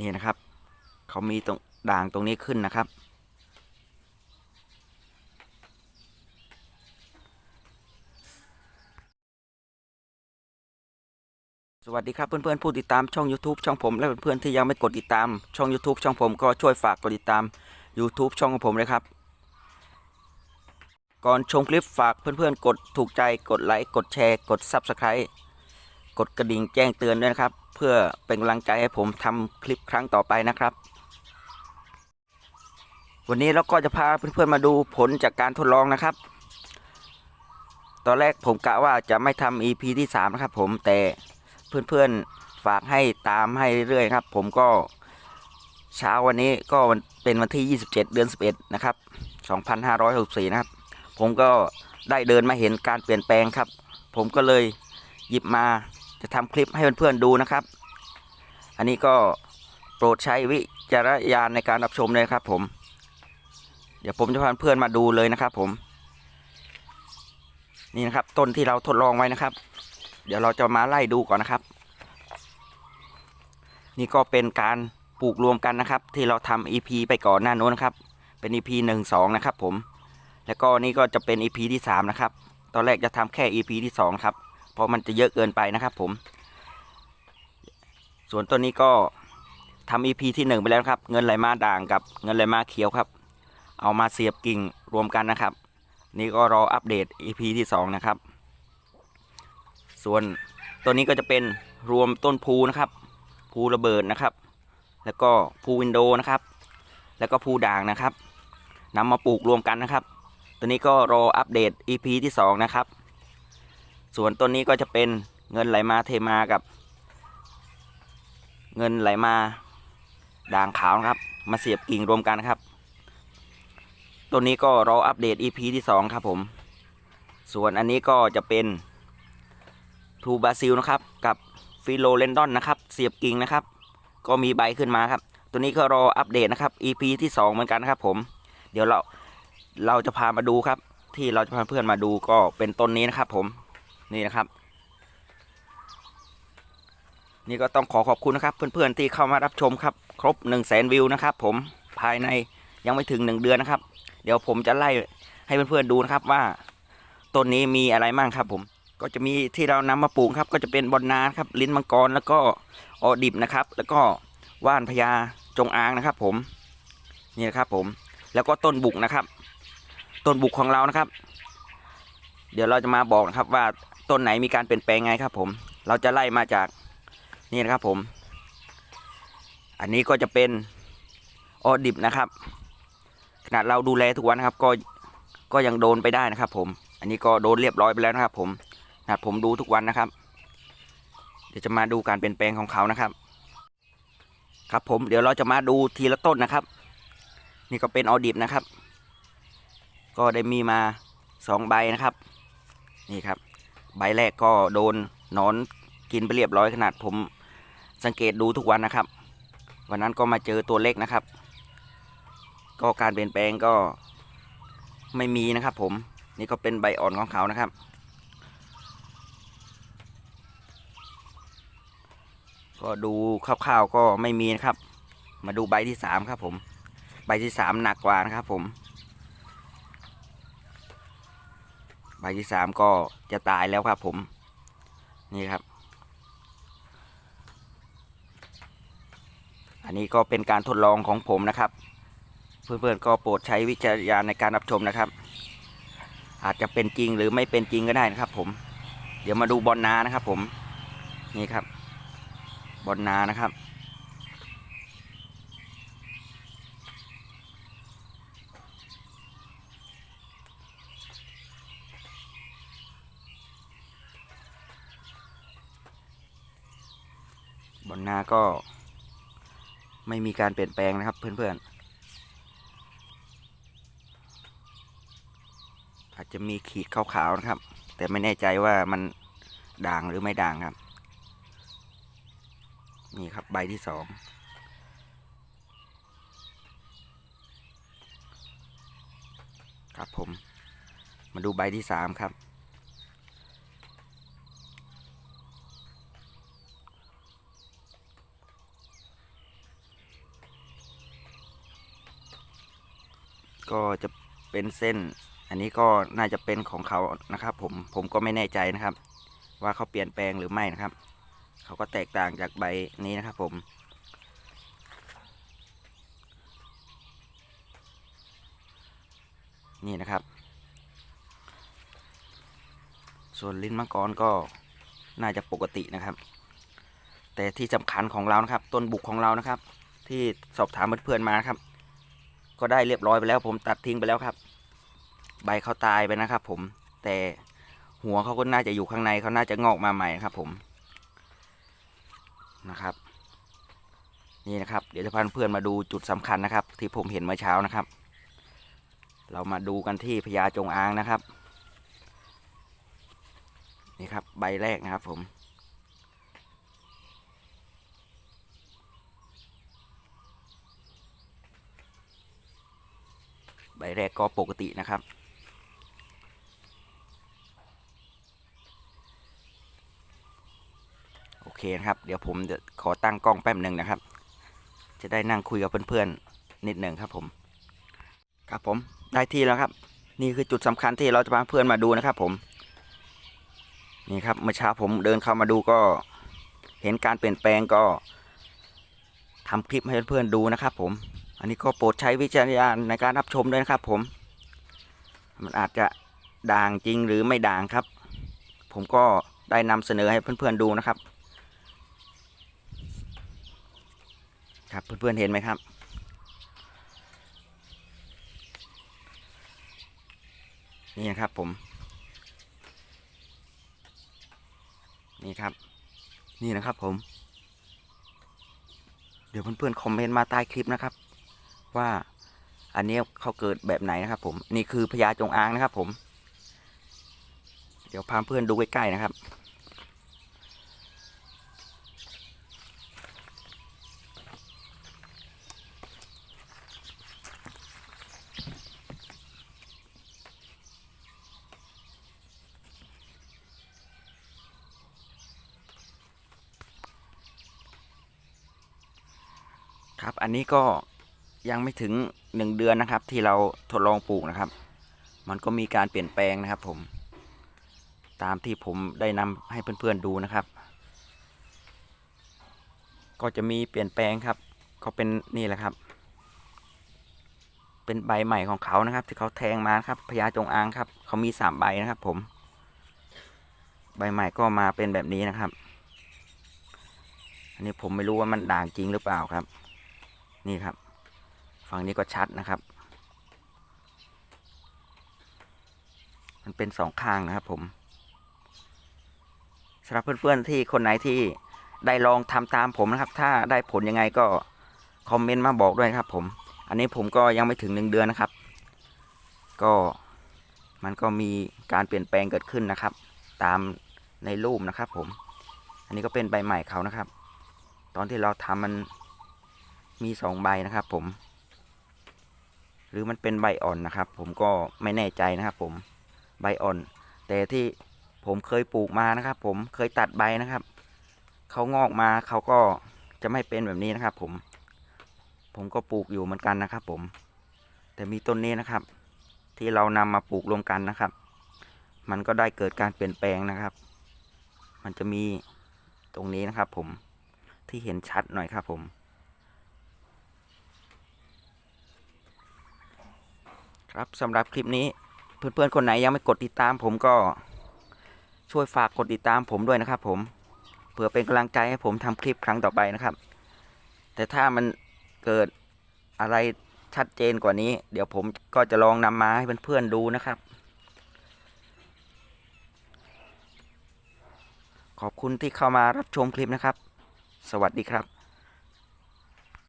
นี่นะครับ เขามีตรงด่างตรงนี้ขึ้นนะครับ สวัสดีครับเพื่อนๆผู้ติดตามช่อง YouTube ช่องผม และเพื่อนๆที่ยังไม่กดติดตามช่อง YouTube ช่องผมก็ช่วยฝากกดติดตาม YouTube ช่องของผมเลยครับ ก่อนชมคลิปฝากเพื่อนๆกดถูกใจกดไลค์กดแชร์ กด Subscribe กดกระดิ่งแจ้งเตือนด้วยนะครับ เพื่อเป็นกำลังใจให้ผมทำคลิปครั้งต่อไปนะครับ วันนี้เราก็จะพาเพื่อนๆมาดูผลจากการทดลองนะครับ ตอนแรกผมกะว่าจะไม่ทำ EP ที่ 3 นะครับ ผมแต่เพื่อนๆฝากให้ตามให้เรื่อยๆครับ ผมก็เช้าวันนี้ก็เป็นวันที่ 27 เดือน 11 นะครับ 2564 นะครับ ผมก็ได้เดินมาเห็นการเปลี่ยนแปลงครับ ผมก็เลยหยิบมา จะทำคลิปให้เพื่อนๆดูนะครับ อันนี้ก็โปรดใช้วิจารณญาณในการรับชมเลยครับ ผม เดี๋ยวผมจะพาเพื่อนมาดูเลยนะครับ ผม นี่นะครับ ต้นที่เราทดลองไว้นะครับ เดี๋ยวเราจะมาไล่ดูก่อนนะครับ นี่ก็เป็นการปลูกรวมกันนะครับ ที่เราทำ EP ไปก่อนหน้าโน้นนะครับ เป็น EP หนึ่งสองนะครับ ผม แล้วก็นี่ก็จะเป็น EP ที่สามนะครับ ตอนแรกจะทำแค่ EP ที่สองครับ เพราะมันจะเยอะเกินไปนะครับผม ส่วนต้นนี้ก็ทำ EP ที่หนึ่งไปแล้วครับ เงินไหลมาด่างกับเงินไหลมาเขียวครับ เอามาเสียบกิ่งรวมกันนะครับ นี่ก็รออัปเดต EP ที่สองนะครับ ส่วนตัวนี้ก็จะเป็นรวมต้นพูนะครับพูระเบิดนะครับ แล้วก็พูวินโดนะครับ แล้วก็พูด่างนะครับนำมาปลูกรวมกันนะครับ ตัวนี้ก็รออัปเดต EP ที่สองนะครับ ส่วนต้นนี้ก็จะเป็นเงินไหลมาเทมากับ เงินไหลมาด่างขาวนะครับ มาเสียบกิ่งรวมกันครับตัวนี้ก็รออัปเดต EP ที่สองครับผม ส่วนอันนี้ก็จะเป็นทูบาซิลนะครับ กับฟิโลเลนดอนนะครับ เสียบกิ่งนะครับ ก็มีใบขึ้นมาครับ ตัวนี้ก็รออัปเดตนะครับ EP ที่สองเหมือนกันนะครับผม เดี๋ยวเราเราจะพามาดูครับ ที่เราจะพาเพื่อนมาดูก็เป็นต้นนี้นะครับผม นี่นะครับ นี่ก็ต้องขอขอบคุณนะครับ เพื่อนๆที่เข้ามารับชมครับ ครบ1 0 0 0 0แสนวิวนะครับ ผมภายในยังไม่ถึง 1 เดือนนะครับ เดี๋ยวผมจะไล่ให้เพื่อนๆดูนะครับว่าต้นนี้มีอะไรบ้างครับ ผมก็จะมีที่เรานำมาปลูกครับ ก็จะเป็นบอนนาครับ ลิ้นมังกรแล้วก็ออดิบนะครับ แล้วก็ว่านพญาจงอางนะครับ ผมนี่นะครับผมแล้วก็ต้นบุกนะครับ ต้นบุกของเรานะครับ เดี๋ยวเราจะมาบอกนะครับว่า ต้นไหนมีการเปลี่ยนแปลงไงครับ ผม เราจะไล่มาจากนี่นะครับผม อันนี้ก็จะเป็นออดิบนะครับ ขนาดเราดูแลทุกวันนะครับ ก็ก็ยังโดนไปได้นะครับ ผม อันนี้ก็โดนเรียบร้อยไปแล้วนะครับ ผมขนาดผมดูทุกวันนะครับ เดี๋ยวจะมาดูการเปลี่ยนแปลงของเขานะครับ ครับผมเดี๋ยวเราจะมาดูทีละต้นนะครับ นี่ก็เป็นออดิบนะครับ ก็ได้มีมาสองใบนะครับ นี่ครับ ใบแรกก็โดนนอนกินไปเรียบร้อยขนาดผมสังเกตดูทุกวันนะครับ วันนั้นก็มาเจอตัวเล็กนะครับ ก็การเปลี่ยนแปลงก็ไม่มีนะครับผมนี่ก็เป็นใบอ่อนของเขานะครับ ก็ดูคร่าวๆก็ไม่มีนะครับ มาดูใบที่สามครับผม ใบที่สามหนักกว่านะครับผม ใบที่สามก็จะตายแล้วครับผม นี่ครับ อันนี้ก็เป็นการทดลองของผมนะครับ เพื่อนๆก็โปรดใช้วิจารณญาณในการรับชมนะครับ อาจจะเป็นจริงหรือไม่เป็นจริงก็ได้นะครับ ผม เดี๋ยวมาดูบอลนานะครับ ผม นี่ครับ บอลนานะครับ บอลนาก็ ไม่มีการเปลี่ยนแปลงนะครับ เพื่อนๆ อาจจะมีขีดขาวๆนะครับ แต่ไม่แน่ใจว่ามันด่างหรือไม่ด่างครับ นี่ครับใบที่สองครับผม มาดูใบที่สามครับ ก็จะเป็นเส้น อันนี้ก็น่าจะเป็นของเขานะครับ ผมผมก็ไม่แน่ใจนะครับ ว่าเขาเปลี่ยนแปลงหรือไม่นะครับ เขาก็แตกต่างจากใบนี้นะครับ ผม นี่นะครับ ส่วนลิ้นมังกรก็น่าจะปกตินะครับ แต่ที่สำคัญของเรานะครับ ต้นบุกของเรานะครับ ที่สอบถามเพื่อนๆมานะครับ ก็ได้เรียบร้อยไปแล้ว ผมตัดทิ้งไปแล้วครับ ใบเขาตายไปนะครับ ผมแต่หัวเขาก็น่าจะอยู่ข้างในเขาน่าจะงอกมาใหม่นะครับ ผมนะครับ นี่นะครับ เดี๋ยวจะพาเพื่อนมาดูจุดสำคัญนะครับ ที่ผมเห็นเมื่อเช้านะครับ เรามาดูกันที่พญาจงอางนะครับ นี่ครับ ใบแรกนะครับ ผม ใบแรกก็ปกตินะครับ โอเคนะครับ เดี๋ยวผมจะขอตั้งกล้องแป๊บหนึ่งนะครับ จะได้นั่งคุยกับเพื่อนๆนิดหนึ่งครับผม ครับผมได้ที่แล้วครับ นี่คือจุดสำคัญที่เราจะพาเพื่อนมาดูนะครับ ผม นี่ครับเมื่อเช้าผมเดินเข้ามาดูก็เห็นการเปลี่ยนแปลงก็ทำคลิปให้เพื่อนๆดูนะครับผม อันนี้ก็โปรดใช้วิจารณญาณในการรับชมด้วยนะครับ ผม มันอาจจะด่างจริงหรือไม่ด่างครับ ผมก็ได้นำเสนอให้เพื่อนๆดูนะครับ ครับเพื่อนๆเห็นไหมครับ นี่นะครับผม นี่ครับ นี่นะครับผม เดี๋ยวเพื่อนๆคอมเมนต์มาใต้คลิปนะครับ ว่าอันนี้เขาเกิดแบบไหนนะครับ ผมนี่คือพญาจงอางนะครับ ผม เดี๋ยวพาเพื่อนดูใกล้ๆนะครับครับ อันนี้ก็ ยังไม่ถึงหนึ่งเดือนนะครับ ที่เราทดลองปลูกนะครับ มันก็มีการเปลี่ยนแปลงนะครับ ผม ตามที่ผมได้นำให้เพื่อนๆดูนะครับ ก็จะมีเปลี่ยนแปลงครับเขาเป็นนี่แหละครับ เป็นใบใหม่ของเขานะครับ ที่เขาแทงมาครับพญาจงอางครับ เขามีสามใบนะครับ ผม ใบใหม่ก็มาเป็นแบบนี้นะครับ อันนี้ผมไม่รู้ว่ามันด่างจริงหรือเปล่าครับ นี่ครับ ฝั่งนี้ก็ชัดนะครับ มันเป็นสองข้างนะครับผมสำหรับเพื่อนๆที่คนไหนที่ได้ลองทำตามผมนะครับ ถ้าได้ผลยังไงก็คอมเมนต์มาบอกด้วยครับ ผม อันนี้ผมก็ยังไม่ถึงหนึ่งเดือนนะครับ ก็มันก็มีการเปลี่ยนแปลงเกิดขึ้นนะครับ ตามในรูปนะครับ ผม อันนี้ก็เป็นใบใหม่เขานะครับ ตอนที่เราทำมันมีสองใบนะครับ ผม หรือมันเป็นใบอ่อนนะครับ ผมก็ไม่แน่ใจนะครับ ผมใบอ่อน แต่ที่ผมเคยปลูกมานะครับ ผมเคยตัดใบนะครับเขางอกมาเขาก็จะไม่เป็นแบบนี้นะครับ ผม ผมก็ปลูกอยู่เหมือนกันนะครับ ผม แต่มีต้นนี้นะครับ ที่เรานำมาปลูกรวมกันนะครับ มันก็ได้เกิดการเปลี่ยนแปลงนะครับ มันจะมีตรงนี้นะครับ ผมที่เห็นชัดหน่อยครับ ผม ครับสำหรับคลิปนี้เพื่อนๆคนไหนยังไม่กดติดตามผมก็ช่วยฝากกดติดตามผมด้วยนะครับ ผมเพื่อเป็นกำลังใจให้ผมทำคลิปครั้งต่อไปนะครับ แต่ถ้ามันเกิดอะไรชัดเจนกว่านี้ เดี๋ยวผมก็จะลองนำมาให้เพื่อนๆดูนะครับ ขอบคุณที่เข้ามารับชมคลิปนะครับ สวัสดีครับ